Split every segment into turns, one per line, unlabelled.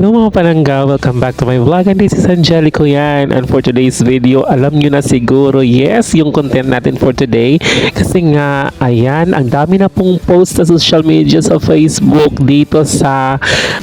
Hello mga palangga, welcome back to my vlog and this is Angelico yan and for today's video, alam nyo na siguro, yes, yung content natin for today kasi nga, ayan, ang dami na pong post sa social media sa Facebook dito sa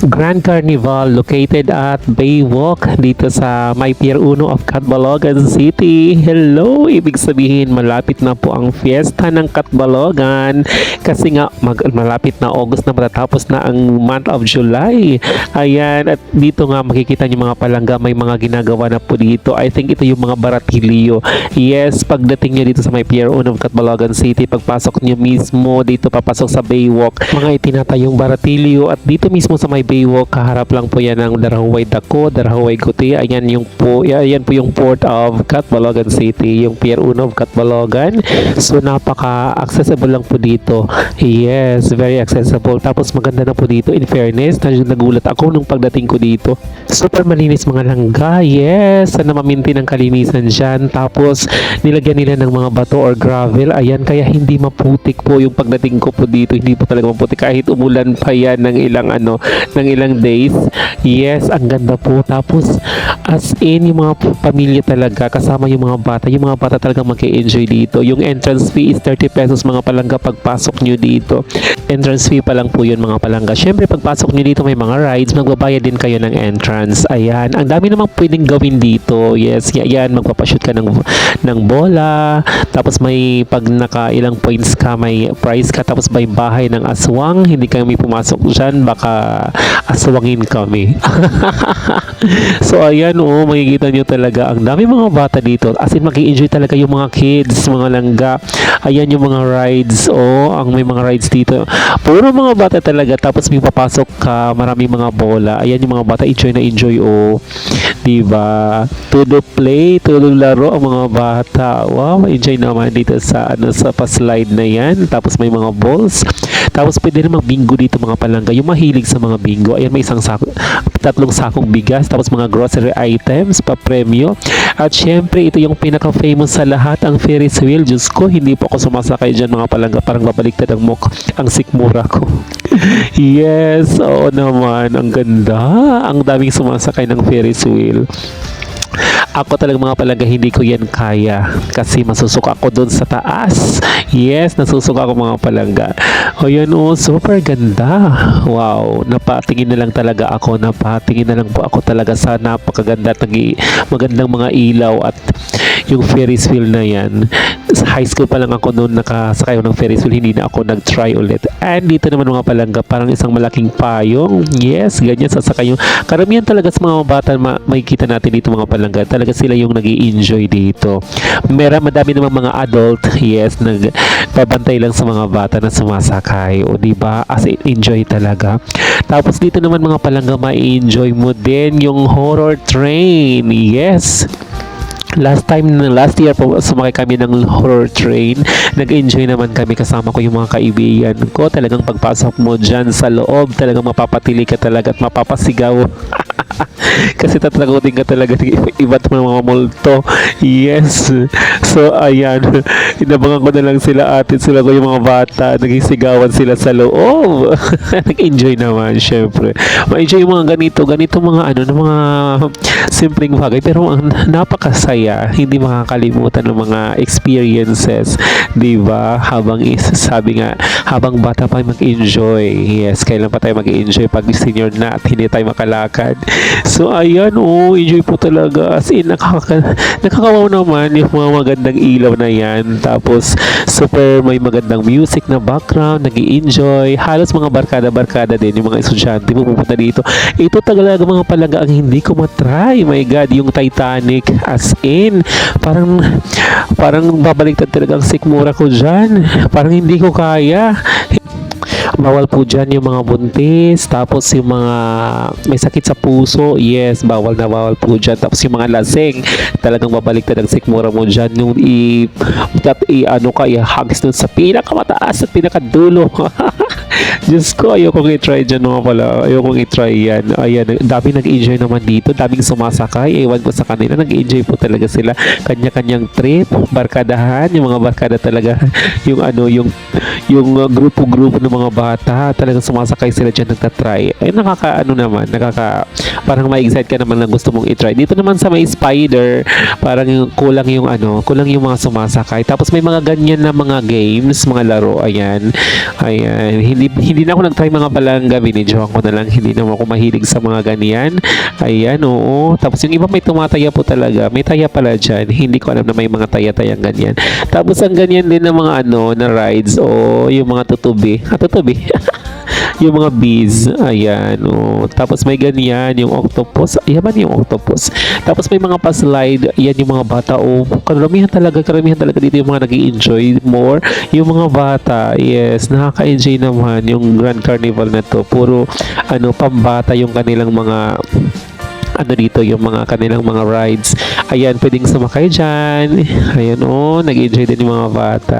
Grand Carnival located at Baywalk dito sa May Pier 1 of Catbalogan City. Hello, ibig sabihin malapit na po ang fiesta ng Catbalogan kasi nga malapit na August na matatapos na ang month of July. Ayan, at dito nga makikita niyo mga palangga, may mga ginagawa na po dito. I think ito yung mga baratilyo. Yes, pagdating niyo dito sa may Pier 1 of Catbalogan City, pagpasok niyo mismo dito papasok sa Baywalk, mga itinatayong baratilyo at dito mismo sa may Baywalk, kaharap lang po yan ng Darahuay Dako, Darahuay Guti. Ayan yung po, ayan po yung port of Catbalogan City, yung Pier 1 of Catbalogan. So napaka-accessible lang po dito. Yes, very accessible. Tapos maganda na po dito in fairness, nagulat ako nung pagdating ko dito. Super malinis mga langga. Yes, sana maminti ng kalinisan dyan. Tapos nilagyan nila ng mga bato or gravel. Ayan, kaya hindi maputik po yung pagdating ko po dito. Hindi po talaga maputik kahit umulan pa yan ng ilang ano, ng ilang days. Yes, ang ganda po. Tapos as in yung mga pamilya talaga kasama yung mga bata. Yung mga bata talaga mag-enjoy dito. Yung entrance fee is 30 pesos mga palangga pagpasok nyo dito. Entrance fee pa lang po yun mga palangga. Syempre pagpasok nyo dito may mga rides, magbabayad din kayo ng entrance. Ayan, ang dami namang pwedeng gawin dito. Yes, yan, magpapashoot ka ng, ng bola, tapos may pag naka ilang points ka, may prize ka, tapos may bahay ng aswang, hindi kami pumasok dyan, baka aswangin kami. so ayan, oh, makikita nyo talaga, ang dami mga bata dito. As in, mag-enjoy talaga yung mga kids, mga langga. Ayan yung mga rides, oh, ang may mga rides dito. Puro mga bata talaga, tapos may papasok ka, maraming mga bola. Ayan yung mga bata, enjoy na enjoy, oh. Diba? Todo play, todo laro ang mga bata. Wow, enjoy naman dito sa, ano, sa pa-slide na yan. Tapos may mga balls. Tapos pwede namang bingo dito mga palangga. Yung mahilig sa mga bingo. Ayan, may isang sako, tatlong sakong bigas. Tapos mga grocery items, pa-premyo. At syempre, ito yung pinaka-famous sa lahat, ang Ferris wheel. Diyos ko, hindi po ako sumasakay dyan mga palangga. Parang babaliktad ang muk, ang sikmura ko. yes, oo naman. Ang ganda. Ang daming sumasakay ng Ferris wheel. Ako talaga mga palangga hindi ko yan kaya kasi masusuka ako doon sa taas. Yes, nasusuka ako mga palangga. O yan o, super ganda. Wow, napatingin na lang talaga ako, napatingin na lang po ako talaga sa napakaganda at magandang mga ilaw at yung Ferris wheel na yan. Sa high school pa lang ako noon nakasakay ng Ferris wheel, hindi na ako nag-try ulit. And dito naman mga palangga, parang isang malaking payong. Yes, ganyan sasakay yung karamihan talaga sa mga bata ma- makikita natin dito mga palangga. Talaga sila yung nag enjoy dito. Meron madami namang mga adult, yes, nagpabantay lang sa mga bata na sumasakay. O di ba? As in, enjoy talaga. Tapos dito naman mga palangga, ma-enjoy mo din yung horror train. Yes. Last time, last year po, sumakay kami ng horror train. Nag-enjoy naman kami kasama ko yung mga kaibigan ko. Talagang pagpasok mo dyan sa loob, talagang mapapatili ka talaga at mapapasigaw. Kasi tatragutin ka talaga ng iba't mga multo. Yes. So, ayan. Inabangan ko na lang sila atin. Sila ko yung mga bata. Nagisigawan sila sa loob. Nag-enjoy naman, syempre. Ma-enjoy yung mga ganito. Ganito mga ano, ng mga simpleng bagay. Pero ang napakasaya. Hindi makakalimutan ng mga experiences. Ba? Habang is, sabi nga, habang bata pa mag-enjoy. Yes, kailan pa tayo mag-enjoy pag senior na at hindi tayo makalakad. So, ayan, oh, enjoy po talaga. As in, nakaka nakakawaw naman yung mga magandang ilaw na yan. Tapos, super may magandang music na background, nag enjoy Halos mga barkada-barkada din, yung mga estudyante pupunta dito. Ito talaga mga palaga ang hindi ko matry. My God, yung Titanic. As in, parang, parang babaliktad talaga ang sikmura ko dyan. Parang hindi ko kaya bawal po dyan yung mga buntis, tapos yung mga may sakit sa puso, yes, bawal na bawal po dyan. Tapos yung mga lasing, talagang babaliktad ang sikmura mo dyan. Yung i, i ano ka, i-hugs dun sa pinakamataas at pinakadulo. Diyos ko, ayoko i-try dyan mga pala. Ayoko i-try yan. Ayan, dami nag-enjoy naman dito. Daming sumasakay. Ewan ko sa kanila. Nag-enjoy po talaga sila. Kanya-kanyang trip, barkadahan. Yung mga barkada talaga. Yung ano, yung yung grupo-grupo ng mga bata. Talagang sumasakay sila dyan nagtatry. Ay, nakaka, ano naman, nakaka, parang ma-excite ka naman na gusto mong i-try. Dito naman sa may spider, parang yung, kulang yung ano, kulang yung mga sumasakay. Tapos may mga ganyan na mga games, mga laro. Ayan. Ayan. Hindi, hindi na ako nag-try mga palangga. Binidyohan ko na lang. Hindi naman ako mahilig sa mga ganyan. Ayan, oo. Tapos yung iba may tumataya po talaga. May taya pala dyan. Hindi ko alam na may mga taya-tayang ganyan. Tapos ang ganyan din ng mga ano, na rides o yung mga tutubi. Ah, tutubi. yung mga bees. Ayan, oh. Tapos may ganyan, yung octopus. Ayan man yung octopus. Tapos may mga pa-slide. Yan yung mga bata. Oh, karamihan talaga, karamihan talaga dito yung mga nag enjoy more. Yung mga bata, yes, nakaka-enjoy naman yung Grand Carnival na to. Puro, ano, pambata yung kanilang mga ano dito, yung mga kanilang mga rides. Ayan, pwedeng sumakay dyan. Ayan, oh, nag-enjoy din yung mga bata.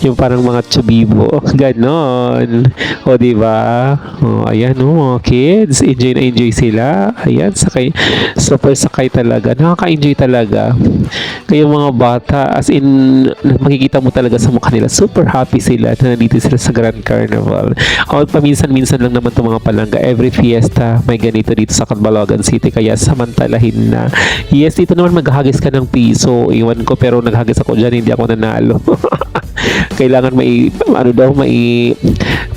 Yung parang mga chubibo. Ganon. O, di ba? Oh, ayan, oh, mga kids. Enjoy na enjoy sila. Ayan, sakay. Super sakay talaga. Nakaka-enjoy talaga. Kaya mga bata, as in, makikita mo talaga sa mukha nila, super happy sila na nandito sila sa Grand Carnival. O, paminsan-minsan lang naman itong mga palangga. Every fiesta, may ganito dito sa Catbalogan City. Kaya samantalahin na. Yes, dito naman maghagis ka ng piso. Iwan ko, pero naghagis ako dyan, hindi ako nanalo. kailangan may ano daw may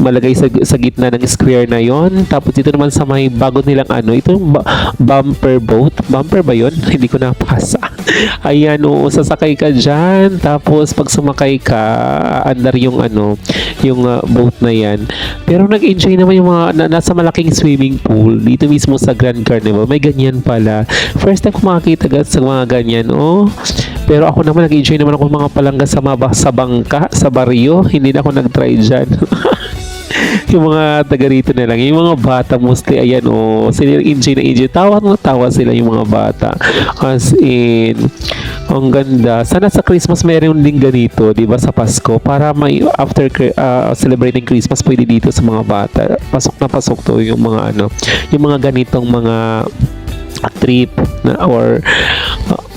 malagay sa, sa gitna ng square na yon tapos dito naman sa may bago nilang ano ito bumper boat. Bumper ba yon hindi ko napasa. Ayan oo sasakay ka dyan. Tapos pag sumakay ka andar yung ano yung uh, boat na yan. Pero nag-enjoy naman yung mga na, nasa malaking swimming pool dito mismo sa Grand Carnival. May ganyan pala. First time ko makakita sa mga ganyan oh pero ako naman nag-enjoy naman ako mga palangga sa, maba, sa bangka, sa baryo. Hindi na ako nag-try dyan. yung mga taga rito na lang. Yung mga bata mostly, ayan o, oh, sila enjoy na enjoy. Tawa na tawa sila yung mga bata. As in, ang ganda. Sana sa Christmas meron din ganito, di ba, sa Pasko. Para may, after uh, celebrating Christmas, pwede dito sa mga bata. Pasok na pasok to yung mga ano, yung mga ganitong mga trip na, or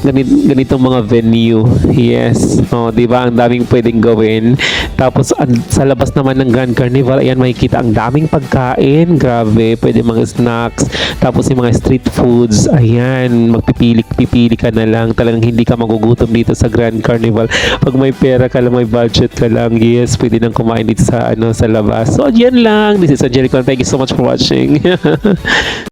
ganit, ganitong mga venue. Yes. Oh, 'di ba? Ang daming pwedeng gawin. Tapos an, sa labas naman ng Grand Carnival, ayan makikita ang daming pagkain. Grabe, pwede mga snacks. Tapos yung mga street foods, ayan, magpipili pipili ka na lang. Talagang hindi ka magugutom dito sa Grand Carnival. Pag may pera ka lang, may budget ka lang, yes, pwede nang kumain dito sa ano sa labas. So, yan lang. This is Angelico. Thank you so much for watching.